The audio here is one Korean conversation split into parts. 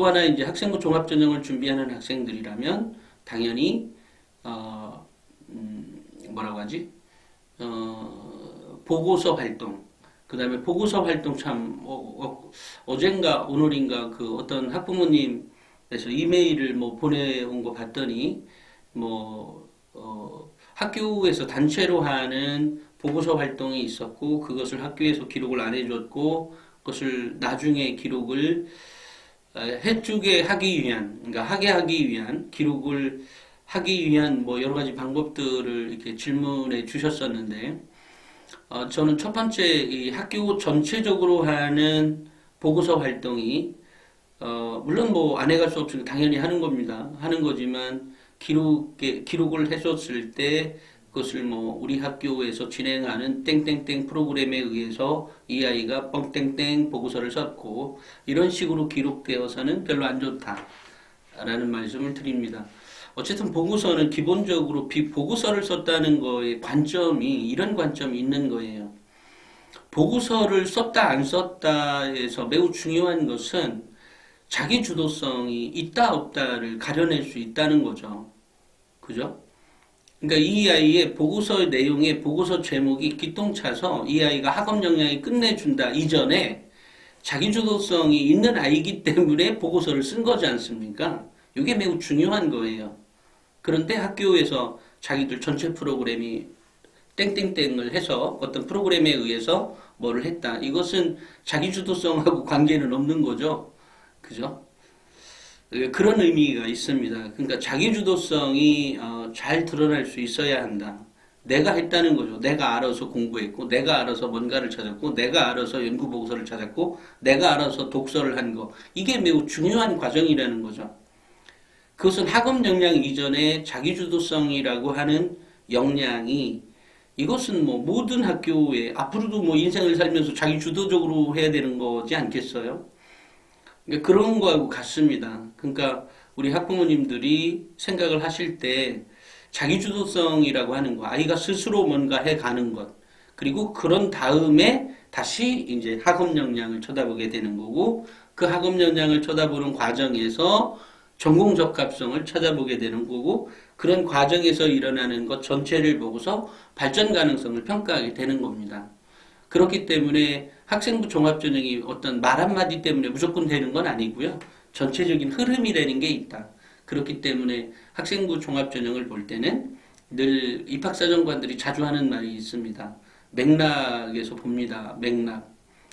또 하나 이제 학생부 종합전형을 준비하는 학생들이라면 당연히 어, 음, 뭐라고 하지? 어, 보고서 활동. 그 다음에 보고서 활동 참, 어, 어, 젠가 오늘인가 그 어떤 학부모님에서 이메일을 뭐 보내온 거 봤더니, 뭐, 어, 학교에서 단체로 하는 보고서 활동이 있었고, 그것을 학교에서 기록을 안 해줬고, 그것을 나중에 기록을 어, 해주게 하기 위한, 그러니까 하게 하기 위한 기록을 하기 위한 뭐 여러 가지 방법들을 이렇게 질문해 주셨었는데, 어, 저는 첫 번째 이 학교 전체적으로 하는 보고서 활동이 어, 물론 뭐 안 해갈 수 없으니까 당연히 하는 겁니다. 하는 거지만 기록에 기록을 해줬을 때 그것을 뭐 우리 학교에서 진행하는 땡땡땡 프로그램에 의해서 이 아이가 뻥땡땡 보고서를 썼고 이런 식으로 기록되어서는 별로 안 좋다라는 말씀을 드립니다. 어쨌든 보고서는 기본적으로 비 보고서를 썼다는 거에 관점이 이런 관점이 있는 거예요. 보고서를 썼다 안 썼다에서 매우 중요한 것은 자기 주도성이 있다 없다를 가려낼 수 있다는 거죠. 그죠? 그러니까 이 아이의 보고서 내용의 보고서 제목이 기똥차서 이 아이가 학업 역량이 끝내준다 이전에 자기 주도성이 있는 아이기 때문에 보고서를 쓴 거지 않습니까? 이게 매우 중요한 거예요. 그런데 학교에서 자기들 전체 프로그램이 땡땡땡을 해서 어떤 프로그램에 의해서 뭐를 했다. 이것은 자기 주도성하고 관계는 없는 거죠. 그죠? 그런 의미가 있습니다. 그러니까 자기 주도성이 어, 잘 드러날 수 있어야 한다. 내가 했다는 거죠. 내가 알아서 공부했고, 내가 알아서 뭔가를 찾았고, 내가 알아서 연구 보고서를 찾았고, 내가 알아서 독서를 한 거. 이게 매우 중요한 과정이라는 거죠. 그것은 학업 역량 이전에 자기 주도성이라고 하는 역량이 이것은 뭐 모든 학교에 앞으로도 뭐 인생을 살면서 자기 주도적으로 해야 되는 거지 않겠어요? 그러니까 그런 거하고 같습니다. 그러니까 우리 학부모님들이 생각을 하실 때 자기주도성이라고 하는 거, 아이가 스스로 뭔가 해 가는 것, 그리고 그런 다음에 다시 이제 학업 역량을 쳐다보게 되는 거고, 그 학업 역량을 쳐다보는 과정에서 전공 적합성을 찾아보게 되는 거고, 그런 과정에서 일어나는 것 전체를 보고서 발전 가능성을 평가하게 되는 겁니다. 그렇기 때문에 학생부 종합전형이 어떤 말 한마디 때문에 무조건 되는 건 아니고요. 전체적인 흐름이라는 게 있다. 그렇기 때문에 학생부 종합전형을 볼 때는 늘 입학사정관들이 자주 하는 말이 있습니다. 맥락에서 봅니다. 맥락.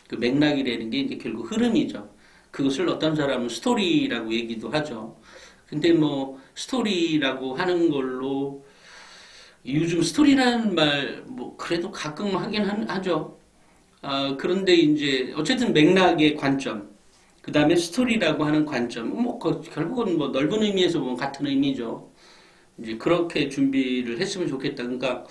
그 맥락이라는 게 이제 결국 흐름이죠. 그것을 어떤 사람은 스토리라고 얘기도 하죠. 근데 뭐 스토리라고 하는 걸로 요즘 스토리라는 말 뭐 그래도 가끔 하긴 하죠. 아, 그런데 이제 어쨌든 맥락의 관점, 그 다음에 스토리라고 하는 관점, 뭐 그 결국은 뭐 넓은 의미에서 보면 같은 의미죠. 이제 그렇게 준비를 했으면 좋겠다. 그러니까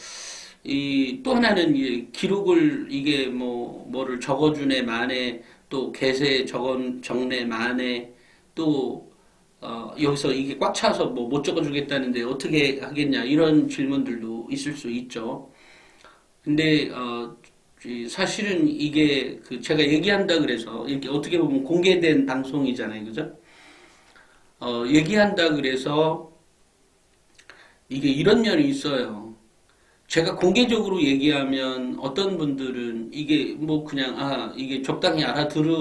이 또 하나는 이 기록을 이게 뭐 뭐를 적어주네 만에 또 개세 적은 정내 만에 또 어, 여기서 이게 꽉 차서 뭐 못 적어주겠다는데 어떻게 하겠냐 이런 질문들도 있을 수 있죠. 근데 어, 이 사실은 이게 그 제가 얘기한다 그래서 이렇게 어떻게 보면 공개된 방송이잖아요, 그죠? 어, 얘기한다 그래서 이게 이런 면이 있어요. 제가 공개적으로 얘기하면 어떤 분들은 이게 뭐 그냥 아 이게 적당히 알아들으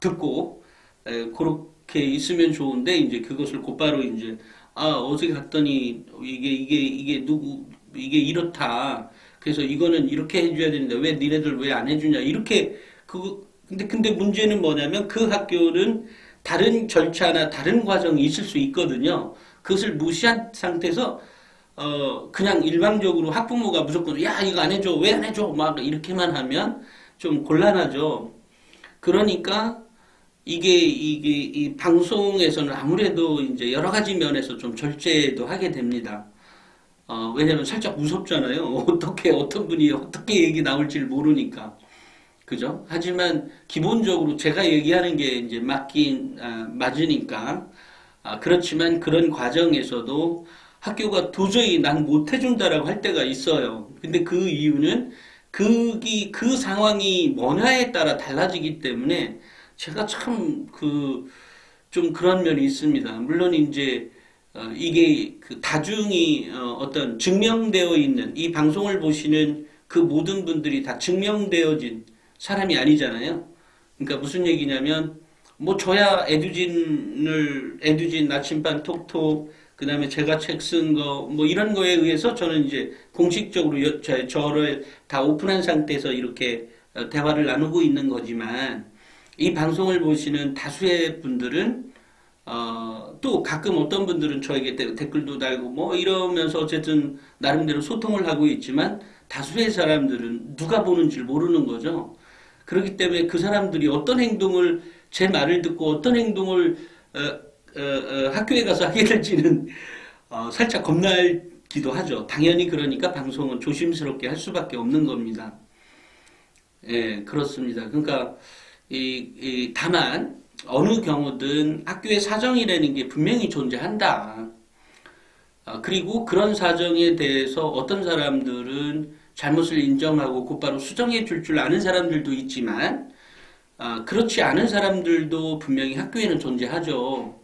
듣고 에, 그렇게 있으면 좋은데 이제 그것을 곧바로 이제 아 어떻게 갔더니 이게 이게 이게 누구 이게 이렇다. 그래서 이거는 이렇게 해줘야 되는데 왜 니네들 왜 안 해주냐 이렇게 그 근데 근데 문제는 뭐냐면 그 학교는 다른 절차나 다른 과정이 있을 수 있거든요. 그것을 무시한 상태에서 어 그냥 일방적으로 학부모가 무조건 야 이거 안 해줘 왜 안 해줘 막 이렇게만 하면 좀 곤란하죠. 그러니까 이게 이게 이 방송에서는 아무래도 이제 여러 가지 면에서 좀 절제도 하게 됩니다. 어, 왜냐면 살짝 무섭잖아요. 어떻게, 어떤 분이 어떻게 얘기 나올지 모르니까. 그죠? 하지만 기본적으로 제가 얘기하는 게 이제 맞긴, 아, 맞으니까. 아, 그렇지만 그런 과정에서도 학교가 도저히 난 못 해준다라고 할 때가 있어요. 근데 그 이유는 그기, 그 상황이 뭐냐에 따라 달라지기 때문에 제가 참 그, 좀 그런 면이 있습니다. 물론 이제 어, 이게 그 다중이 어, 어떤 증명되어 있는 이 방송을 보시는 그 모든 분들이 다 증명되어진 사람이 아니잖아요. 그러니까 무슨 얘기냐면 뭐 저야 에듀진을 에듀진 나침반 톡톡 그 다음에 제가 책 쓴 거 뭐 이런 거에 의해서 저는 이제 공식적으로 여- 저- 저를 다 오픈한 상태에서 이렇게 어, 대화를 나누고 있는 거지만 이 방송을 보시는 다수의 분들은 어, 또 가끔 어떤 분들은 저에게 데- 댓글도 달고 뭐 이러면서 어쨌든 나름대로 소통을 하고 있지만 다수의 사람들은 누가 보는지 모르는 거죠. 그렇기 때문에 그 사람들이 어떤 행동을 제 말을 듣고 어떤 행동을 어, 어, 어, 학교에 가서 하게 될지는 어, 살짝 겁나기도 하죠. 당연히 그러니까 방송은 조심스럽게 할 수밖에 없는 겁니다. 예, 그렇습니다. 그러니까 이, 이 다만 어느 경우든 학교의 사정이라는 게 분명히 존재한다. 아, 그리고 그런 사정에 대해서 어떤 사람들은 잘못을 인정하고 곧바로 수정해 줄 줄 아는 사람들도 있지만 아, 그렇지 않은 사람들도 분명히 학교에는 존재하죠.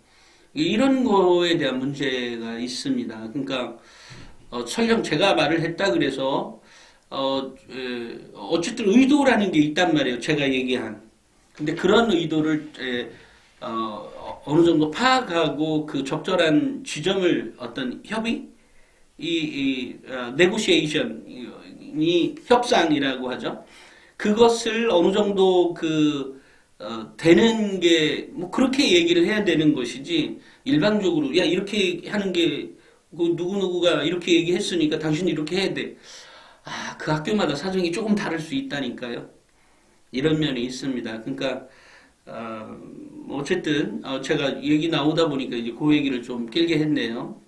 이런 거에 대한 문제가 있습니다. 그러니까 어, 설령 제가 말을 했다 그래서 어, 에, 어쨌든 의도라는 게 있단 말이에요. 제가 얘기한. 근데 그런 의도를 에, 어, 어느 정도 파악하고 그 적절한 지점을 어떤 협의, 이, 이 어, 네고시에이션이 협상이라고 하죠. 그것을 어느 정도 그 어, 되는 게 뭐 그렇게 얘기를 해야 되는 것이지 일반적으로 야 이렇게 하는 게 그 누구 누구가 이렇게 얘기했으니까 당신 이렇게 해야 돼. 아, 그 학교마다 사정이 조금 다를 수 있다니까요. 이런 면이 있습니다. 그러니까 어, 어쨌든 어, 제가 얘기 나오다 보니까 이제 그 얘기를 좀 길게 했네요.